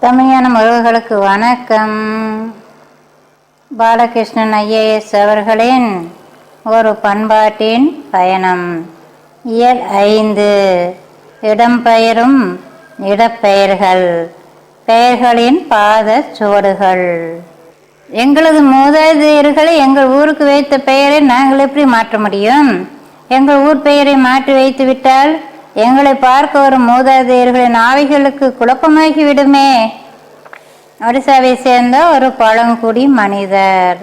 தமிழான உறவுகளுக்கு வணக்கம். பாலகிருஷ்ணன் ஐஏஎஸ் அவர்களின் ஒரு பண்பாட்டின் பயணம். இயல் ஐந்து. இடம்பெயரும் இடப்பெயர்கள். பெயர்களின் பாதச் சுவடுகள். எங்களது மூதாதையர்களை எங்கள் ஊருக்கு வைத்த பெயரை நாங்கள் எப்படி மாற்ற முடியும்? எங்கள் ஊர் பெயரை மாற்றி வைத்து விட்டால் எங்களை பார்க்க வரும் மூதாதையர்களின் ஆவிகளுக்கு குழப்பமாகி விடுமே ஒடிசாவை சேர்ந்த ஒரு பழங்குடி மனிதர்.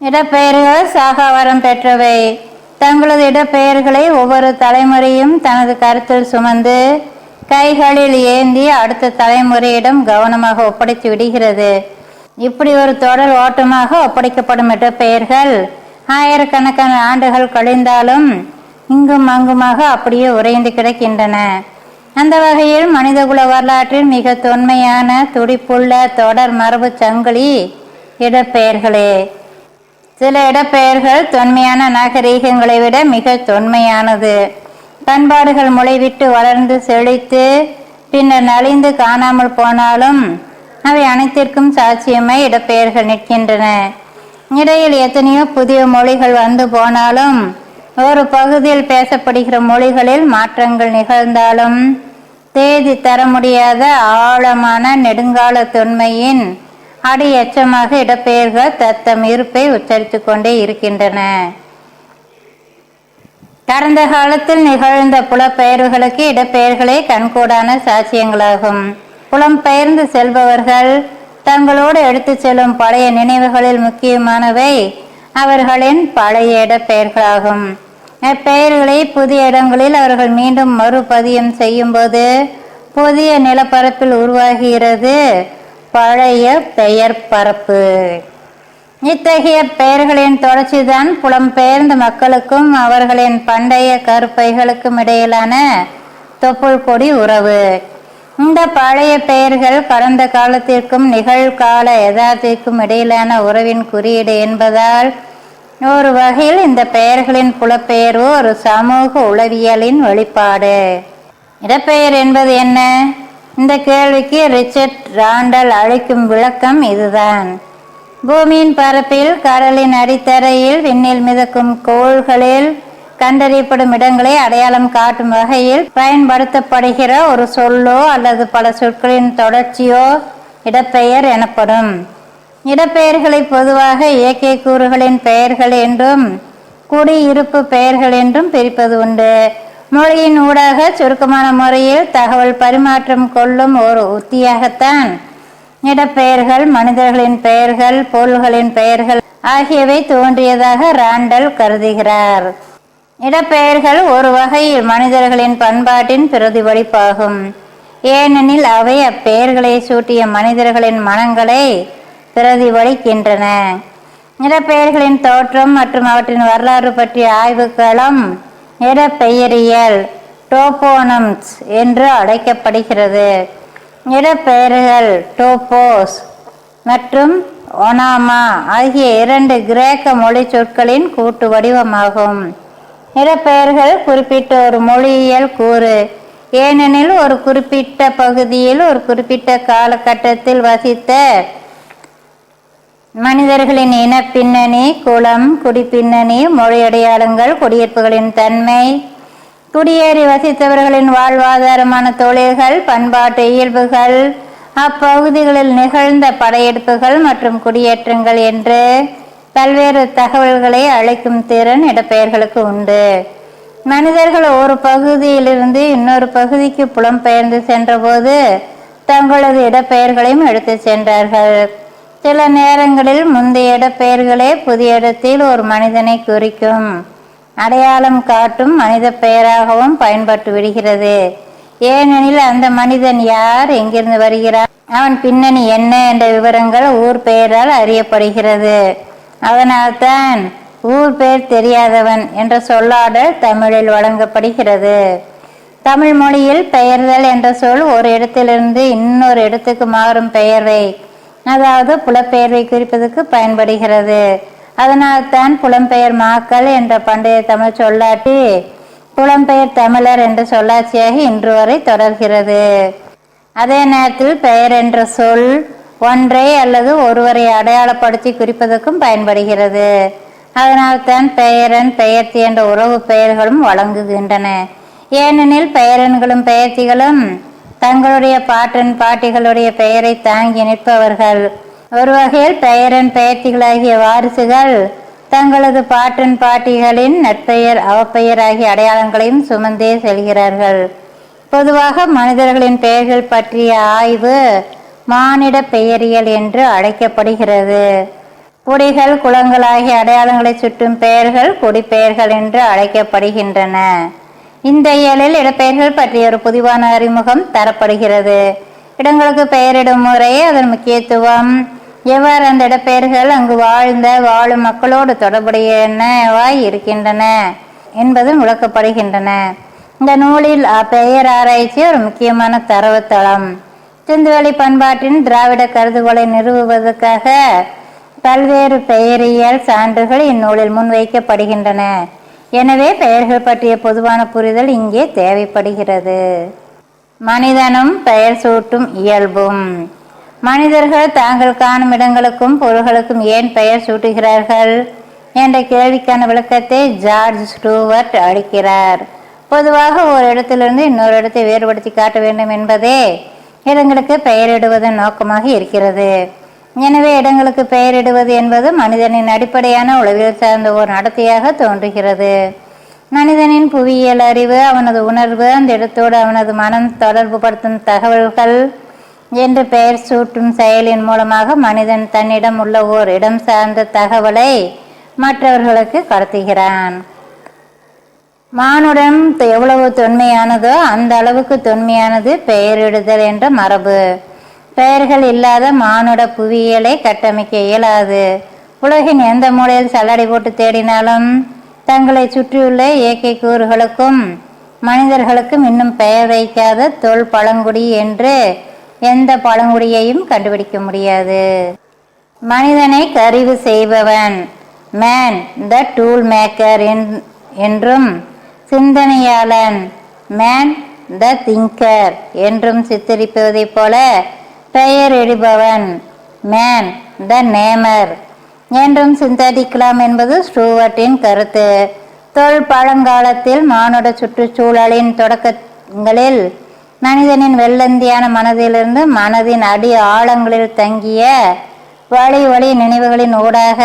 இடப்பெயர்கள் சாகாவரம் பெற்றவை. தங்களது இடப்பெயர்களை ஒவ்வொரு தலைமுறையும் தனது கருத்தில் சுமந்து கைகளில் ஏந்தி அடுத்த தலைமுறையிடம் கவனமாக ஒப்படைத்து விடுகிறது. இப்படி ஒரு தொடர் ஓட்டமாக ஒப்படைக்கப்படும் இடப்பெயர்கள் ஆயிரக்கணக்கான ஆண்டுகள் கழிந்தாலும் இங்கும் அங்குமாக அப்படியே உறைந்து கிடக்கின்றன. அந்த வகையில் மனிதகுல வரலாற்றில் மிக தொன்மையான துடிப்புள்ள தொடர் மரபு சங்கிலி இடப்பெயர்களே. சில இடப்பெயர்கள் தொன்மையான நாகரீகங்களை விட மிக தொன்மையானது. பண்பாடுகள் முளைவிட்டு வளர்ந்து செழித்து பின்னர் நலிந்து காணாமல் போனாலும் அவை அனைத்திற்கும் சாட்சியமாய் இடப்பெயர்கள் நிற்கின்றன. இடையில் எத்தனையோ புதிய மொழிகள் வந்து போனாலும் ஒரு பகுதியில் பேசப்படுகிற மொழிகளில் மாற்றங்கள் நிகழ்ந்தாலும் தேதி தர முடியாத ஆழமான நெடுங்கால தொன்மையின் அடி எச்சமாக இடப்பெயர்கள் தத்தம் இருப்பை உச்சரித்து கொண்டே இருக்கின்றன. கடந்த காலத்தில் நிகழ்ந்த புலப்பெயர்வுகளுக்கு இடப்பெயர்களே கண்கூடான சாட்சியங்களாகும். புலம்பெயர்ந்து செல்பவர்கள் தங்களோடு எடுத்துச் செல்லும் பழைய நினைவுகளில் முக்கியமானவை அவர்களின் பழைய இடப்பெயர்களாகும் இப்பெயர்களை புதிய இடங்களில் அவர்கள் மீண்டும் மறுபதியம் செய்யும்போது புதிய நிலப்பரப்பில் உருவாகிறது பழைய பெயர் பரப்பு. இத்தகைய பெயர்களின் தொடர்ச்சிதான் புலம்பெயர்ந்த மக்களுக்கும் அவர்களின் பண்டைய கருப்பைகளுக்கும் இடையிலான தொப்புள் கொடி உறவு. இந்த பழைய பெயர்கள் கடந்த காலத்திற்கும் நிகழ்கால யதார்த்திற்கும் இடையிலான உறவின் குறியீடு என்பதால் ஒரு வகையில் இந்த பெயர்களின் புலப்பெயர்வு ஒரு சமூக உளவியலின் வெளிப்பாடு. இடப்பெயர் என்பது என்ன? இந்த கேள்விக்கு ரிச்சர்ட் ராண்டல் அளிக்கும் விளக்கம் இதுதான். பூமியின் பரப்பில் கடலின் அடித்தரையில் விண்ணில் மிதக்கும் கோள்களில் கண்டறியப்படும் இடங்களை அடையாளம் காட்டும் வகையில் பயன்படுத்தப்படுகிற ஒரு சொல்லோ அல்லது பல சொற்களின் தொடர்ச்சியோ இடப்பெயர் எனப்படும். இடப்பெயர்களை பொதுவாக இயற்கை கூறுகளின் பெயர்கள் என்றும் குடியிருப்பு பெயர்கள் என்றும் பிரிப்பது உண்டு. மொழியின் ஊடாக சுருக்கமான முறையில் தகவல் பரிமாற்றம் கொள்ளும் ஒரு உத்தியாகத்தான் இடப்பெயர்கள் மனிதர்களின் பெயர்கள் பொருள்களின் பெயர்கள் ஆகியவை தோன்றியதாக ராண்டல் கருதுகிறார். இடப்பெயர்கள் ஒரு வகையில் மனிதர்களின் பண்பாட்டின் பிரதிபலிப்பாகும். ஏனெனில் அவை அப்பெயர்களை சூட்டிய மனிதர்களின் மனங்களை பிரதிபலிக்கின்றன. இடப்பெயர்களின் தோற்றம் மற்றும் அவற்றின் வரலாறு பற்றிய ஆய்வுக்களம் இடப்பெயரியல் டோபோனம்ஸ் என்று அழைக்கப்படுகிறது. இடப்பெயர்கள் டோபோஸ் மற்றும் ஒனாமா ஆகிய இரண்டு கிரேக்க மொழி சொற்களின் கூட்டு வடிவமாகும். நிறப்பெயர்கள் குறிப்பிட்ட ஒரு மொழியியல் கூறு. ஏனெனில் ஒரு குறிப்பிட்ட பகுதியில் ஒரு குறிப்பிட்ட காலகட்டத்தில் வசித்த மனிதர்களின் இன பின்னணி குடிப்பின்னணி மொழி அடையாளங்கள் குடியிருப்புகளின் தன்மை குடியேறி வசித்தவர்களின் வாழ்வாதாரமான தொழில்கள் பண்பாட்டு இயல்புகள் அப்பகுதிகளில் நிகழ்ந்த படையெடுப்புகள் மற்றும் குடியேற்றங்கள் என்று பல்வேறு தகவல்களை அழைக்கும் திறன் இடப்பெயர்களுக்கு உண்டு. மனிதர்கள் ஒரு பகுதியிலிருந்து இன்னொரு பகுதிக்கு புலம்பெயர்ந்து சென்றபோது தங்களது இடப்பெயர்களையும் எடுத்து சென்றார்கள். சில நேரங்களில் முந்தைய இடப்பெயர்களே புதிய இடத்தில் ஒரு மனிதனை குறிக்கும். அடையாளம் காட்டும் மனித பெயராகவும் பயன்பட்டு விடுகிறது. ஏனெனில் அந்த மனிதன் யார் எங்கிருந்து வருகிறார் அவன் பின்னணி என்ன என்ற விவரங்கள் ஊர் பெயரால் அறியப்படுகிறது. அதனால்தான் ஊர் பெயர் தெரியாதவன் என்ற சொல்லாடல் தமிழில் வழங்கப்படுகிறது. தமிழ் மொழியில் பெயர்தல் என்ற சொல் ஒரு இடத்திலிருந்து இன்னொரு இடத்துக்கு மாறும் பெயர்வை அதாவது புலப்பெயர்வை குறிப்பதற்கு பயன்படுகிறது. அதனால்தான் புலம்பெயர் மாக்கள் என்ற பண்டைய தமிழ் சொல்லாட்டி புலம்பெயர் தமிழர் என்ற சொல்லாட்சியாக இன்று வரை தொடர்கிறது. அதே நேரத்தில் பெயர் என்ற சொல் ஒன்றை அல்லது ஒருவரை அடையாளப்படுத்தி குறிப்பதற்கும் பயன்படுகிறது. அதனால்தான் பெயரன் பெயர்த்தி என்ற உறவு பெயர்களும் வழங்குகின்றன. ஏனெனில் பெயரன்களும் பெயர்த்திகளும் தங்களுடைய பாட்டன் பாட்டிகளுடைய பெயரை தாங்கி நிற்பவர்கள். ஒரு வகையில் பெயரன் பெயர்த்திகளாகிய வாரிசுகள் தங்களது பாட்டன் பாட்டிகளின் நற்பெயர் அவப்பெயர் ஆகிய அடையாளங்களையும் சுமந்தே செல்கிறார்கள். பொதுவாக மனிதர்களின் பெயர்கள் பற்றிய ஆய்வு மானிட பெயரியல் என்று அழைக்கப்படுகிறது. குடிகள் குளங்கள் ஆகிய அடையாளங்களை சுற்றும் பெயர்கள் குடிப்பெயர்கள் என்று அழைக்கப்படுகின்றன. இந்த இயலில் இடப்பெயர்கள் பற்றிய ஒரு பொதுவான அறிமுகம் தரப்படுகிறது. இடங்களுக்கு பெயரிடும் முறை அதன் முக்கியத்துவம் எவ்வாறு அந்த இடப்பெயர்கள் அங்கு வாழ்ந்த வாழும் மக்களோடு தொடர்புடையனவாய் இருக்கின்றன என்பதும் விளக்கப்படுகின்றன. இந்த நூலில் அப்பெயர் ஆராய்ச்சி ஒரு முக்கியமான தரவுத்தளம். சிந்துவெளி பண்பாட்டின் திராவிட கருதுகோளை நிறுவுவதற்காக பல்வேறு பெயரியல் சான்றுகள் இந்நூலில் முன்வைக்கப்படுகின்றன. எனவே பெயர்கள் பற்றிய பொதுவான புரிதல் இங்கே தேவைப்படுகிறது. மனிதனும் பெயர் சூட்டும் இயல்பும். மனிதர்கள் தாங்கள் காணும் இடங்களுக்கும் பொருள்களுக்கும் ஏன் பெயர் சூட்டுகிறார்கள்? என்ற கேள்விக்கான விளக்கத்தை ஜார்ஜ் ஸ்டூவர்ட் அளிக்கிறார். பொதுவாக ஒரு இடத்திலிருந்து இன்னொரு இடத்தை வேறுபடுத்தி காட்ட வேண்டும் என்பதே இடங்களுக்கு பெயரிடுவதன் நோக்கமாக இருக்கிறது. எனவே இடங்களுக்கு பெயரிடுவது என்பது மனிதனின் அடிப்படையான உளவியல் சார்ந்த ஒரு நடத்தையாக தோன்றுகிறது. மனிதனின் புவியியல் அறிவு அவனது உணர்வு அந்த இடத்தோடு அவனது மனம் தொடர்பு படுத்தும் தகவல்கள் என்று பெயர் சூட்டும் செயலின் மூலமாக மனிதன் தன்னிடம் உள்ள ஓர் இடம் சார்ந்த தகவலை மற்றவர்களுக்கு கடத்துகிறான். மானுடம் எவ்வளவு தொன்மையானதோ அந்த அளவுக்கு தொன்மையானது பெயரிடுதல் என்ற மரபு. பெயர்கள் இல்லாத மானுட புவியியலை கட்டமைக்க இயலாது. உலகின் எந்த மூலையில் சல்லடை போட்டு தேடினாலும் தங்களை சுற்றியுள்ள இயற்கை கூறுகளுக்கும் மனிதர்களுக்கும் இன்னும் பெயர் வைக்காத தொல் பழங்குடி என்று எந்த பழங்குடியையும் கண்டுபிடிக்க முடியாது. மனிதனை கருவு செய்பவன் மேன் த டூல் மேக்கர் என்றும் சிந்தனையாளன். மேன் த திங்கர் என்றும் சித்தரிப்பதைப் போல பெயரிடுபவன் மேன் த நேமர் என்றும் சிந்தரிக்கலாம் என்பது ஸ்டூவர்ட்டின் கருத்து. தொல் பழங்காலத்தில் மானுட சுற்றுச்சூழலின் தொடக்கங்களில் மனிதனின் வெள்ளந்தியான மனதிலிருந்து மனதின் அடி ஆழங்களில் தங்கிய வழி வழி நினைவுகளின் ஊடாக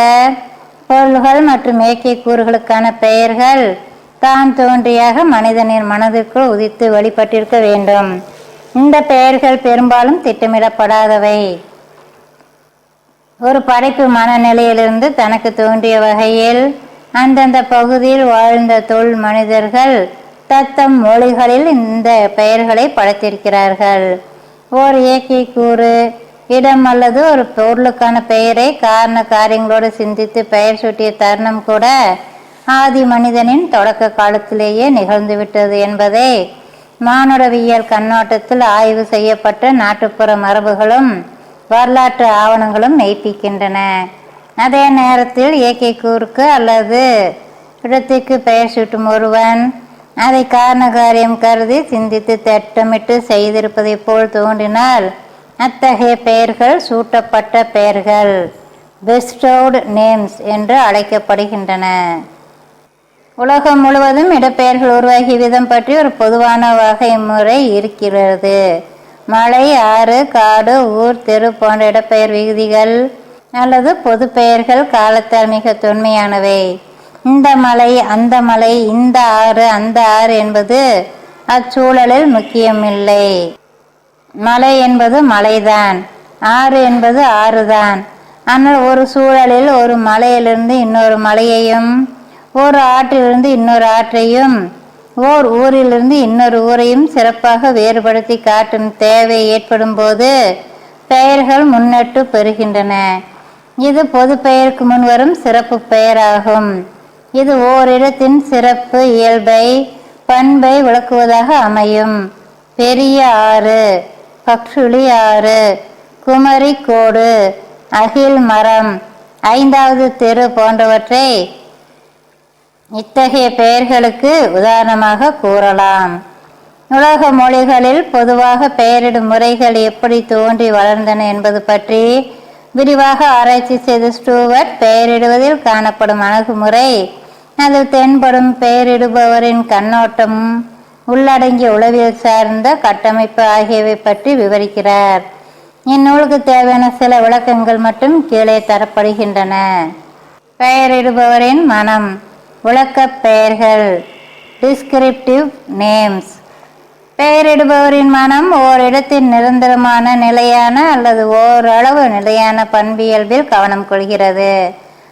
பொருள்கள் மற்றும் இயற்கை கூறுகளுக்கான பெயர்கள் தான் தோன்றியாக மனிதனின் மனதிற்குள் உதித்து வெளிப்பட்டிருக்க வேண்டும். இந்த பெயர்கள் பெரும்பாலும் திட்டமிடப்படாதவை. ஒரு படைப்பு மனநிலையிலிருந்து தனக்கு தோன்றிய வகையில் அந்தந்த பகுதியில் வாழ்ந்த தொல் மனிதர்கள் தத்தம் மொழிகளில் இந்த பெயர்களை படைத்திருக்கிறார்கள். ஓர் இயற்கை கூறு இடம் அல்லது ஒரு பொருளுக்கான பெயரை காரண காரியங்களோடு சிந்தித்து பெயர் சூட்டிய தருணம் கூட ஆதி மனிதனின் தொடக்க காலத்திலேயே நிகழ்ந்துவிட்டது என்பதை மானுடவியல் கண்ணோட்டத்தில் ஆய்வு செய்யப்பட்ட நாட்டுப்புற மரபுகளும் வரலாற்று ஆவணங்களும் மெய்ப்பிக்கின்றன. அதே நேரத்தில் இயற்கை கூறுக்கு அல்லது இடத்திற்கு பெயர் சூட்டும் ஒருவன் அதை காரண காரியம் கருதி சிந்தித்து திட்டமிட்டு செய்திருப்பதைப் போல் தோன்றினால் அத்தகைய பெயர்கள் சூட்டப்பட்ட பெயர்கள். பெஸ்டோடு நேம்ஸ் என்று அழைக்கப்படுகின்றன. உலகம் முழுவதும் இடப்பெயர்கள் உருவாகிய விதம் பற்றி ஒரு பொதுவான வகை முறை இருக்கிறது. மலை ஆறு காடு ஊர் தெரு போன்ற இடப்பெயர் விகுதிகள் அல்லது பொது பெயர்கள் காலத்தால் மிக தொன்மையானவை. இந்த மலை அந்த மலை இந்த ஆறு அந்த ஆறு என்பது அச்சூழலில் முக்கியமில்லை. மலை என்பது மலைதான். ஆறு என்பது ஆறுதான். ஆனால் ஒரு சூழலில் ஒரு மலையிலிருந்து இன்னொரு மலையையும் ஒரு ஆற்றிலிருந்து இன்னொரு ஆற்றையும் ஓர் ஊரிலிருந்து இன்னொரு ஊரையும் சிறப்பாக வேறுபடுத்தி காட்டும் தேவை ஏற்படும் போது பெயர்கள் முன்னெட்டு பெறுகின்றன. இது பொது பெயருக்கு முன்வரும் சிறப்பு பெயராகும். இது ஓரிடத்தின் சிறப்பு இயல்பை பண்பை விளக்குவதாக அமையும். பெரிய ஆறு பக்ஷுளி ஆறு குமரி கோடு அகில் மரம் ஐந்தாவது தெரு போன்றவற்றை இத்தகைய பெயர்களுக்கு உதாரணமாக கூறலாம். உலக மொழிகளில் பொதுவாக பெயரிடும் முறைகள் எப்படி தோன்றி வளர்ந்தன என்பது பற்றி விரிவாக ஆராய்ச்சி செய்த ஸ்டூவர்ட் பெயரிடுவதில் காணப்படும் அணுகுமுறை அதில் தென்படும் பெயரிடுபவரின் கண்ணோட்டம் உள்ளடங்கிய உளவியல் சார்ந்த கட்டமைப்பு ஆகியவை பற்றி விவரிக்கிறார். இந்நூலுக்கு தேவையான சில விளக்கங்கள் மட்டும் கீழே தரப்படுகின்றன. பெயரிடுபவரின் மனம் விளக்கப் பெயர்கள். டிஸ்கிரிப்டிவ் நேம்ஸ் பெயரிடுபவரின் மனம் ஓரிடத்தின் நிரந்தரமான நிலையான அல்லது ஓரளவு நிலையான பண்பியல்பில் கவனம் கொள்கிறது.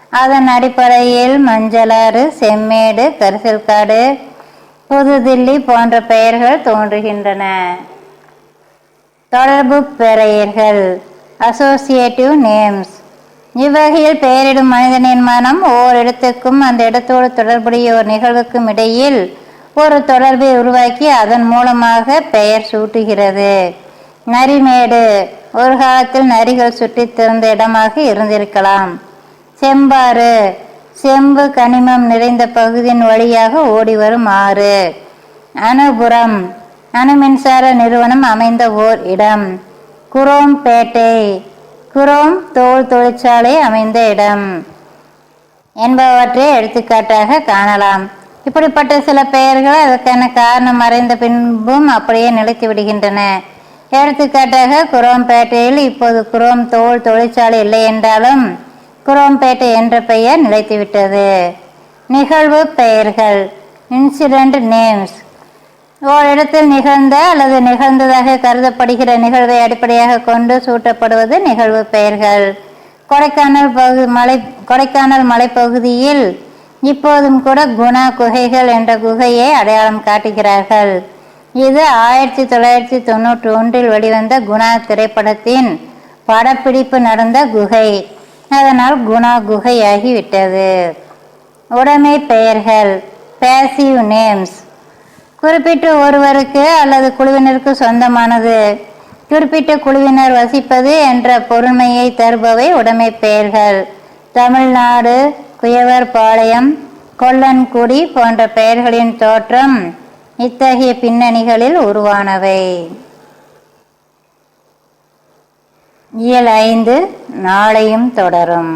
அதன் அடிப்படையில் மஞ்சளாறு செம்மேடு கரிசல்காடு புதுதில்லி போன்ற பெயர்கள் தோன்றுகின்றன. தொடர்பு பெயர்கள். அசோசியேட்டிவ் நேம்ஸ் இவ்வகையில் பெயரிடும் மனிதனின் மனம் ஓரிடத்துக்கும் அந்த இடத்தோடு தொடர்புடைய ஒரு நிகழ்வுக்கும் இடையில் ஒரு தொடர்பை உருவாக்கி அதன் மூலமாக பெயர் சூட்டுகிறது. நரிமேடு ஒரு காலத்தில் நரிகள் சுற்றி திறந்த இடமாக இருந்திருக்கலாம். செம்பாறு செம்பு கனிமம் நிறைந்த பகுதியின் வழியாக ஓடி வரும் ஆறு. அணுபுரம் அணு மின்சார நிறுவனம் அமைந்த ஓர் இடம். குரோம்பேட்டை குரோம் தோல் தொழிற்சாலை அமைந்த இடம். என்பவற்றை எடுத்துக்காட்டாக காணலாம். இப்படிப்பட்ட சில பெயர்கள் அதற்கான காரணம் மறைந்த பின்பும் அப்படியே நிலைத்து விடுகின்றன. எடுத்துக்காட்டாக குரோம்பேட்டையில் இப்போது குரோம் தோல் தொழிற்சாலை இல்லை என்றாலும் குரோம்பேட்டை என்ற பெயர் நிலைத்துவிட்டது நிகழ்வு பெயர்கள். இன்சிடென்ட் நேம்ஸ் ஓரிடத்தில் நிகழ்ந்த அல்லது நிகழ்ந்ததாக கருதப்படுகிற நிகழ்வை அடிப்படையாக கொண்டு சூட்டப்படுவது நிகழ்வு பெயர்கள். கொடைக்கானல் பகு மலை கொடைக்கானல் மலைப்பகுதியில் இப்போதும் கூட குணா குகைகள் என்ற குகையை அடையாளம் காட்டுகிறார்கள். இது ஆயிரத்தி தொள்ளாயிரத்தி தொண்ணூற்றி ஒன்றில் வெளிவந்த குணா திரைப்படத்தின் படப்பிடிப்பு நடந்த குகை. அதனால் குணா குகையாகிவிட்டது. உடைமை பெயர்கள். பேசிவ் நேம்ஸ் குறிப்பிட்ட ஒருவருக்கு அல்லது குழுவினருக்கு சொந்தமானது. குறிப்பிட்ட குழுவினர் வசிப்பது என்ற பொருண்மையை தருபவை உடைமை பெயர்கள். தமிழ்நாடு குயவர் பாளையம் கொல்லன்குடி போன்ற பெயர்களின் தோற்றம் இத்தகைய பின்னணிகளில் உருவானவை. இயல் ஐந்து நாளையும் தொடரும்.